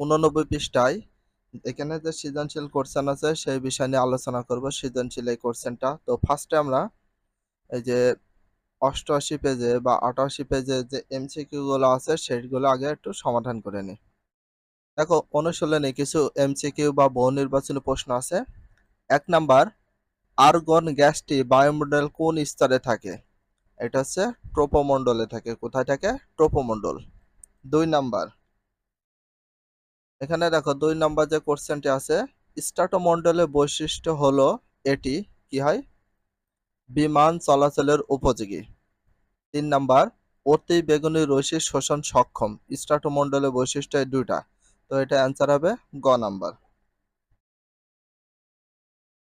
উননব্বই পৃষ্ঠায় এখানে যে সৃজনশীল কোশ্চেন আছে, সেই বিষয় নিয়ে আলোচনা করব সৃজনশীল এই কোশ্চেনটা তো ফার্স্টে আমরা এই যে অষ্টআশি পেজে বা আটাশি পেজে যে এমসিকিউ গুলো আছে, সেগুলো আগে একটু সমাধান করে নিই দেখো, অনুশীলনে কিছু এমসিকিউ বা বহু নির্বাচনী প্রশ্ন আছে। এক নাম্বার, আর্গন গ্যাসটি বায়ুমণ্ডল কোন স্তরে থাকে? এটা হচ্ছে ট্রোপোমণ্ডলে থাকে। কোথায় থাকে? ট্রোপোমণ্ডল। দুই নাম্বার এখানে দেখো দুই নম্বর যে কোশ্চেনটি আছে স্ট্রাটোমণ্ডলের বৈশিষ্ট্য হলো এটি, কি হয়? বিমান চলাচলের উপযোগী। তিন নাম্বার, অতি বেগুনি রশ্মি শোষণ সক্ষম স্ট্রাটোমণ্ডলের বৈশিষ্ট্য দুইটা। তো এটা অ্যান্সার হবে গ নাম্বার।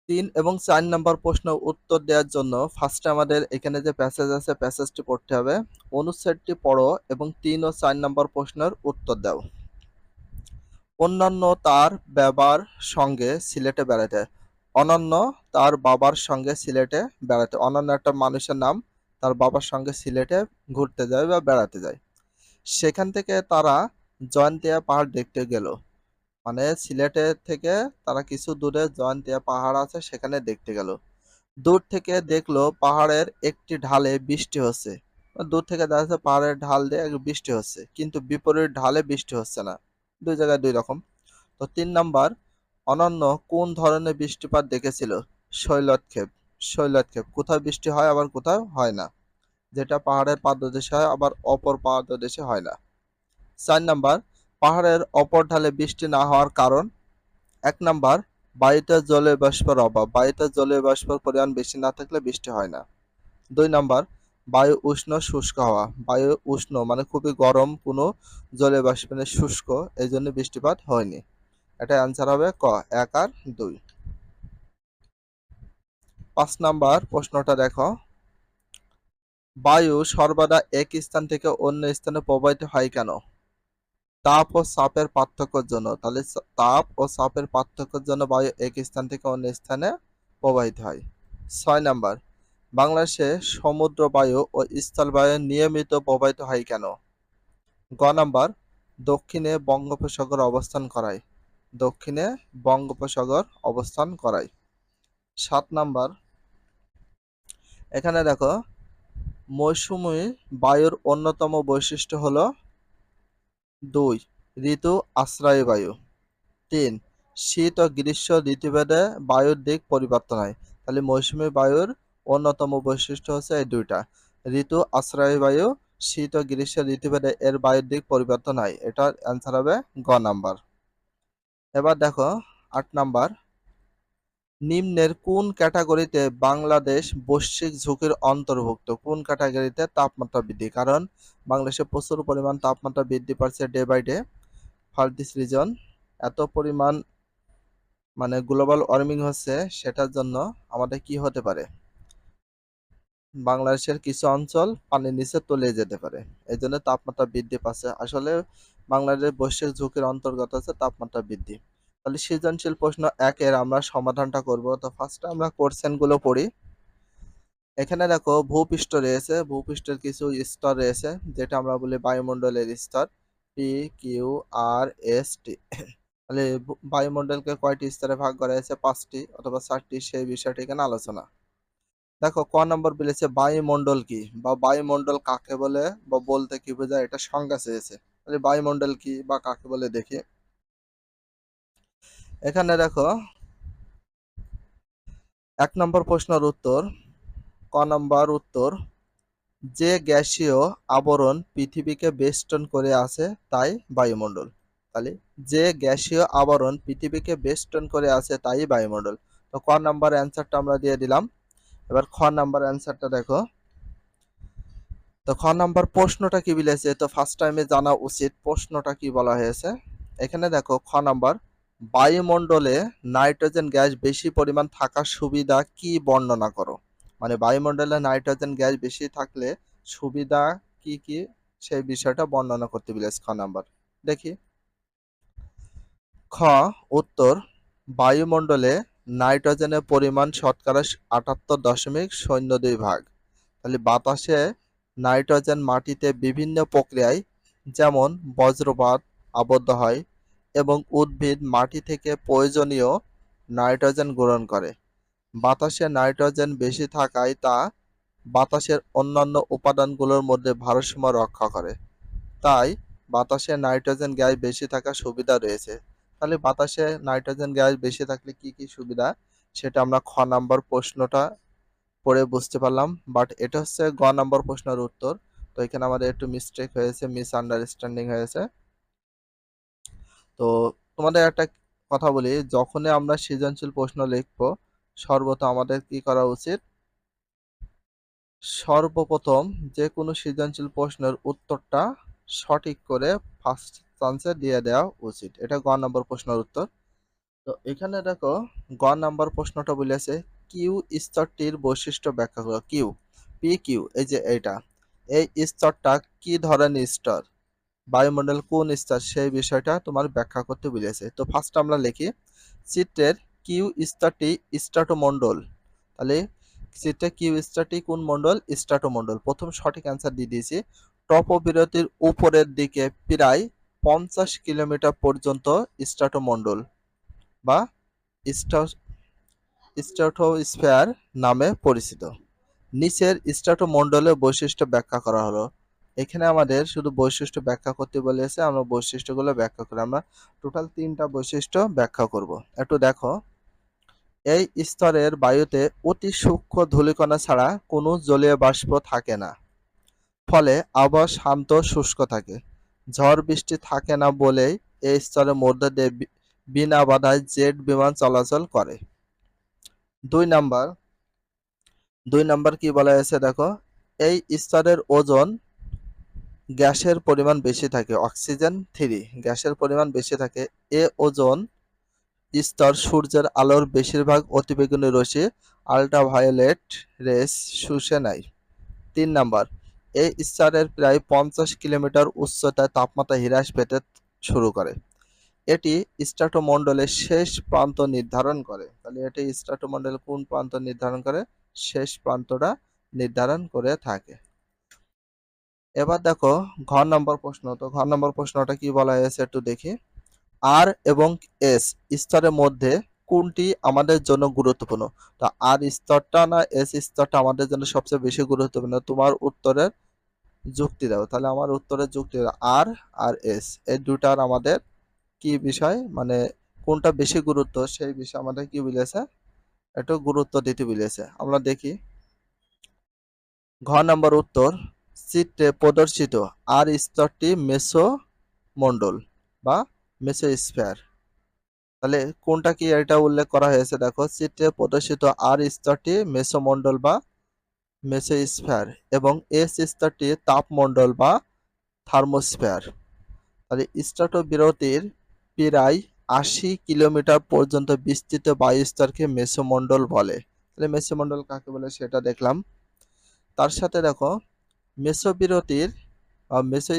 তিন এবং চার নাম্বার প্রশ্ন উত্তর দেওয়ার জন্য ফার্স্টে আমাদের এখানে যে প্যাসেজ আছে প্যাসেজটি পড়তে হবে। অনুচ্ছেদটি পড়ো এবং তিন ও চার নাম্বার প্রশ্নের উত্তর দাও। অন্যান্য তার বাবার সঙ্গে সিলেটে বেড়াতে অনন্য তার বাবার সঙ্গে সিলেটে বেড়াতে অনন্য একটা মানুষের নাম তার বাবার সঙ্গে সিলেটে ঘুরতে যায় বা বেড়াতে যায়। সেখান থেকে তারা জয়ন্তিয়া পাহাড় দেখতে গেল। মানে সিলেটে থেকে তারা কিছু দূরে জয়ন্তিয়া পাহাড় আছে, সেখানে দেখতে গেল। দূর থেকে দেখল পাহাড়ের একটি ঢালে বৃষ্টি হচ্ছে। দূর থেকে দেখা যাচ্ছে পাহাড়ের ঢাল দিয়ে বৃষ্টি হচ্ছে। কিন্তু বিপরীত ঢালে বৃষ্টি হচ্ছে না। দুই জায়গায় দুই রকম। তো তিন নাম্বার, অনন্য কোন ধরনের বৃষ্টিপাত দেখেছিল? শৈলতক্ষেপ শৈলতক্ষেপ কোথাও বৃষ্টি হয় আবার কোথাও হয় না। যেটা পাহাড়ের পাদদেশে হয় আবার অপর পাদদেশে হয় না। চার নাম্বার, পাহাড়ের অপর ঢালে বৃষ্টি না হওয়ার কারণ? এক নাম্বার, বায়ুতে জলীয় বাষ্পের অভাব। বায়ুতে জলীয় বাষ্পের পরিমাণ বেশি না থাকলে বৃষ্টি হয় না। দুই নাম্বার বায়ু উষ্ণ শুষ্ক হওয়া। বায়ু উষ্ণ মানে খুবই গরম, কোনো জলীয় বাষ্প মানে শুষ্ক এই জন্য বৃষ্টিপাত হয়নি। এটা অ্যান্সার হবে ক, এক আর দুই। পাঁচ নাম্বার প্রশ্নটা দেখো। বায়ু সর্বদা এক স্থান থেকে অন্য স্থানে প্রবাহিত হয় কেন? তাপ ও চাপের পার্থক্যের জন্য। তাহলে তাপ ও চাপের পার্থক্যের জন্য বায়ু এক স্থান থেকে অন্য স্থানে প্রবাহিত হয়। ছয় নাম্বার বাংলাদেশে সমুদ্র বায়ু ও স্থল বায়ু নিয়মিত প্রবাহিত হয় কেন? গ নাম্বার, দক্ষিণে বঙ্গোপসাগর অবস্থান করায়। দক্ষিণে বঙ্গোপসাগর অবস্থান করায়। সাত নাম্বার, এখানে দেখো, মৌসুমী বায়ুর অন্যতম বৈশিষ্ট্য হল দুই, ঋতু আশ্রয়ী বায়ু। তিন, শীত ও গ্রীষ্ম ঋতুভেদে বায়ুর দিক পরিবর্তন হয়। তাহলে মৌসুমী বায়ুর অন্যতম বৈশিষ্ট্য হচ্ছে এই দুইটা। ঋতু আশ্রয়ী বায়ু, শীত ও গ্রীষ্ম ঋতুভেদে এর বায়ুর দিক পরিবর্তন হয়। এটার অ্যান্সার হবে গ নাম্বার। এবার দেখো আট নাম্বার। নিম্নের কোন ক্যাটাগরিতে বাংলাদেশ বৈশ্বিক ঝুঁকির অন্তর্ভুক্ত? কোন ক্যাটাগরিতে তাপমাত্রা বৃদ্ধি? কারণ বাংলাদেশে প্রচুর পরিমাণ তাপমাত্রা বৃদ্ধি পাচ্ছে day by day for this reason এত পরিমাণ মানে গ্লোবাল ওয়ার্মিং হচ্ছে, সেটার জন্য আমাদের কি হতে পারে? বাংলাদেশের কিছু অঞ্চল পানির নিচে তলিয়ে যেতে পারে। এই জন্য তাপমাত্রা বৃদ্ধি পাচ্ছে। আসলে বাংলাদেশের বৈশ্বিক ঝুঁকির অন্তর্গত আছে, তাপমাত্রা বৃদ্ধি। তাহলে সৃজনশীল প্রশ্ন একের আমরা সমাধানটা করব। তো ফার্স্টে আমরা কোশ্চেনগুলো পড়ি। এখানে দেখো, ভূপৃষ্ঠ রয়েছে। ভূপৃষ্ঠের কিছু স্তর রয়েছে, যেটা আমরা বলি বায়ুমণ্ডলের স্তর। P Q R S T তাহলে বায়ুমণ্ডলকে কয়টি স্তরে ভাগ করা হয়েছে? পাঁচটি অথবা চারটি, সেই বিষয়টি এখানে আলোচনা। দেখো, ক নম্বর বলেছে বায়ুমণ্ডল কি? বা বায়ুমণ্ডল কাকে বলে? বা বলতে কি বোঝায়? এটা সংজ্ঞা চেয়েছে। তাহলে বায়ুমণ্ডল কি বা কাকে বলে দেখি। এখানে দেখো, এক নম্বর প্রশ্নের উত্তর, ক নম্বর উত্তর, যে গ্যাসীয় আবরণ পৃথিবীকে বেষ্টন করে আছে, তাই বায়ুমণ্ডল। তাহলে যে গ্যাসীয় আবরণ পৃথিবীকে বেষ্টন করে আছে, তাই বায়ুমণ্ডল। তো ক নাম্বার অ্যান্সারটা আমরা দিয়ে দিলাম। এবার খ নাম্বার অ্যান্সারটা দেখো। তো খ নাম্বার প্রশ্নটা কি বলেছে? তো ফার্স্ট টাইমে জানা উচিত প্রশ্নটা কি বলা হয়েছে। এখানে দেখো খ নাম্বার, বায়ুমণ্ডলে নাইট্রোজেন গ্যাস বেশি পরিমাণ থাকার সুবিধা কি বর্ণনা করো? মানে বায়ুমণ্ডলে নাইট্রোজেন গ্যাস বেশি থাকলে সুবিধা কি কি? সেই বিষয়টা বর্ণনা করতে বলেছে খ নাম্বার। দেখি। খ, উত্তর, বায়ুমণ্ডলে নাইট্রোজেনের পরিমাণ শতকরা আটাত্তর দশমিক শূন্য দুই ভাগ। তাহলে বাতাসে নাইট্রোজেন মাটিতে বিভিন্ন প্রক্রিয়ায় যেমন বজ্রপাত আবদ্ধ হয় এবং উদ্ভিদ মাটি থেকে প্রয়োজনীয় নাইট্রোজেন গ্রহণ করে। বাতাসে নাইট্রোজেন বেশি থাকায় তা বাতাসের অন্যান্য উপাদানগুলোর মধ্যে ভারসাম্য রক্ষা করে। তাই বাতাসে নাইট্রোজেন গ্যাস বেশি থাকার সুবিধা রয়েছে। তাহলে বাতাসে নাইট্রোজেন গ্যাস বেশি থাকলে কি কি সুবিধা? সেটা আমরা খ নাম্বার প্রশ্নটা পড়ে বুঝতে পারলাম বাট এটা হচ্ছে গ নাম্বার প্রশ্নের উত্তর। তো এখানে আমাদের একটু মিস্টেক হয়েছে মিস আন্ডারস্ট্যান্ডিং হয়েছে। তো তোমাদের একটা কথা বলি, যখনই আমরা সৃজনশীল প্রশ্ন লিখব, সর্বত আমাদের কি করা উচিত? সর্বপ্রথম যে কোনো সৃজনশীল প্রশ্নের উত্তরটা সঠিক করে ফার্স্ট চান্সে দিয়ে দেওয়া উচিত। এটা গ নম্বর প্রশ্নের উত্তর। তো এখানে দেখো, গ নাম্বার প্রশ্নটা বলেছে, কিউ স্তরটির বৈশিষ্ট্য ব্যাখ্যা করো। কিউ পি কিউ এই যে এইটা। এই স্তরটা কি ধরনের স্তর? বায়ুমণ্ডল কোন স্তর? সেই বিষয়টা তোমার ব্যাখ্যা করতে বলেছে। তো ফার্স্ট আমরা লিখি, চিত্রের কিউ স্তরটি স্ট্রাটোমণ্ডল। তাহলে চিত্রে কিউ স্তরটি কোন মণ্ডল? স্ট্রাটোমণ্ডল। প্রথম সঠিক অ্যান্সার দিয়ে দিয়েছি। টপবিরতির উপরের দিকে প্রায় পঞ্চাশ কিলোমিটার পর্যন্ত স্ট্রাটোমণ্ডল বা স্ট্রাটোস্ফিয়ার নামে পরিচিত। নিচের স্ট্রাটোমণ্ডলের বৈশিষ্ট্য ব্যাখ্যা করা হলো। এখানে আমাদের শুধু বৈশিষ্ট্য ব্যাখ্যা করতে বলেছে, আমরা বৈশিষ্ট্যগুলো ব্যাখ্যা করি আমরা টোটাল তিনটা বৈশিষ্ট্য ব্যাখ্যা করব। একটু দেখো। এই স্তরের বায়ুতে অতি সূক্ষ্ম ধূলিকণা ছাড়া কোনো জলীয় বাষ্প থাকে না। ফলে আবহাওয়া শান্ত শুষ্ক থাকে। ঝড় বৃষ্টি থাকে না বলেই এই স্তরের মধ্যে দিয়ে বিনা বাধায় জেট বিমান চলাচল করে। দুই নাম্বার দুই নাম্বার কি বলা হয়েছে দেখো? এই স্তরের ওজন গ্যাসের পরিমাণ বেশি থাকে, অক্সিজেন থ্রি, গ্যাসের পরিমাণ বেশি থাকে। এ ওজন স্তর সূর্যের আলোর বেশিরভাগ অতিবেগুনি রশ্মি আল্ট্রাভায়োলেট রেস শুষে নেয়। তিন নাম্বার এই স্তরের প্রায় পঞ্চাশ কিলোমিটার উচ্চতায় তাপমাত্রা হ্রাস পেতে শুরু করে। এটি স্ট্রাটোমণ্ডলের শেষ প্রান্ত নির্ধারণ করে। তাহলে এটি স্ট্রাটোমণ্ডলের কোন প্রান্ত নির্ধারণ করে? শেষ প্রান্তটা নির্ধারণ করে থাকে। এবার দেখো, ঘর নম্বর প্রশ্ন। তো ঘর নম্বর প্রশ্নটা কি বলা হয়েছে একটু দেখি। আর এবং এস স্তরের মধ্যে কোনটি আমাদের জন্য গুরুত্বপূর্ণ? তা আর স্তরটা না এস স্তরটা আমাদের জন্য সবচেয়ে বেশি গুরুত্বপূর্ণ? তোমার উত্তরের যুক্তি দাও, তাহলে আমার উত্তরের যুক্তি আর আর এস এই দুটার আমাদের কি বিষয়? মানে কোনটা বেশি গুরুত্ব, সেই বিষয়ে আমাদের কি বলেছে? একটু গুরুত্ব দিতে বলেছে। আমরা দেখি। ঘ নম্বর উত্তর চিত্রে প্রদর্শিত আর স্তরটি মেসো মণ্ডল বা মেসোস্ফিয়ার। তাহলে কোনটা কি এটা উল্লেখ করা হয়েছে? দেখো চিত্রে প্রদর্শিত আর স্তরটি মেসোমণ্ডল বা মেসোস্ফিয়ার এবং এস স্তরটি তাপমণ্ডল বা থার্মোস্ফিয়ার। তাহলে স্ট্রাটোবিরতির প্রায় আশি কিলোমিটার পর্যন্ত বিস্তৃত বায়ুস্তরকে মেসোমণ্ডল বলে। তাহলে মেসোমণ্ডল কাকে বলে সেটা দেখলাম। তার সাথে দেখো, মেসোবিরতির মেসো,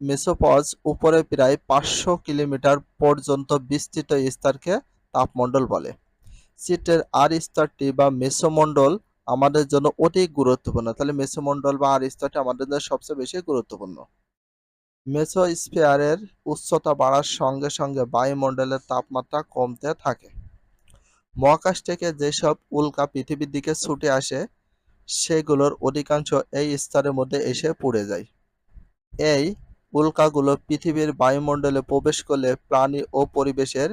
মেসোপজ উপরে প্রায় পাঁচশো কিলোমিটার পর্যন্ত বিস্তৃত স্তরকে তাপমণ্ডল বলে। চিত্রের আর স্তরটি বা মেসোমণ্ডল আমাদের জন্য অধিক গুরুত্বপূর্ণ। তাহলে মেসোমণ্ডল বা আর স্তরটি আমাদের জন্য সবচেয়ে বেশি গুরুত্বপূর্ণ। মেসোস্ফিয়ারের উচ্চতা বাড়ার সঙ্গে সঙ্গে বায়ুমণ্ডলের তাপমাত্রা কমতে থাকে। মহাকাশ থেকে যেসব উল্কা পৃথিবীর দিকে ছুটে আসে, সেগুলোর অধিকাংশ এই স্তরের মধ্যে এসে পড়ে যায়। এই উল্কাগুলো পৃথিবীর বায়ুমণ্ডলে প্রবেশ করলে প্রাণী ও পরিবেশের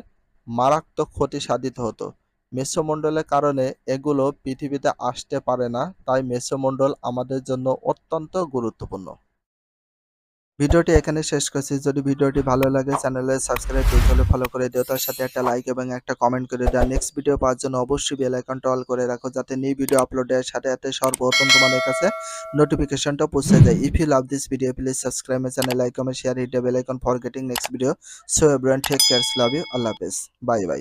মারাত্মক ক্ষতি সাধিত হতো। মেসোমণ্ডলের কারণে এগুলো পৃথিবীতে আসতে পারে না, তাই মেসোমণ্ডল আমাদের জন্য অত্যন্ত গুরুত্বপূর্ণ। ভিডিওটি এখানে শেষ করছি। যদি ভিডিওটি ভালো লাগে চ্যানেলে সাবস্ক্রাইব হলে ফলো করে দিও। তার সাথে একটা লাইক এবং একটা কমেন্ট করে দেওয়া নেক্সট ভিডিও পাওয়ার জন্য অবশ্যই বেল আইকনটা অল করে রাখো, যাতে নিউ ভিডিও আপলোডের সাথে সাথে সর্বপ্রথম তোমাদের কাছে নোটিফিকেশনটা পৌঁছে যায়। If you love this video please subscribe my channel like comment share hit bell icon for getting next video so everyone take cares love you আল্লাহ হাফেজ বাই বাই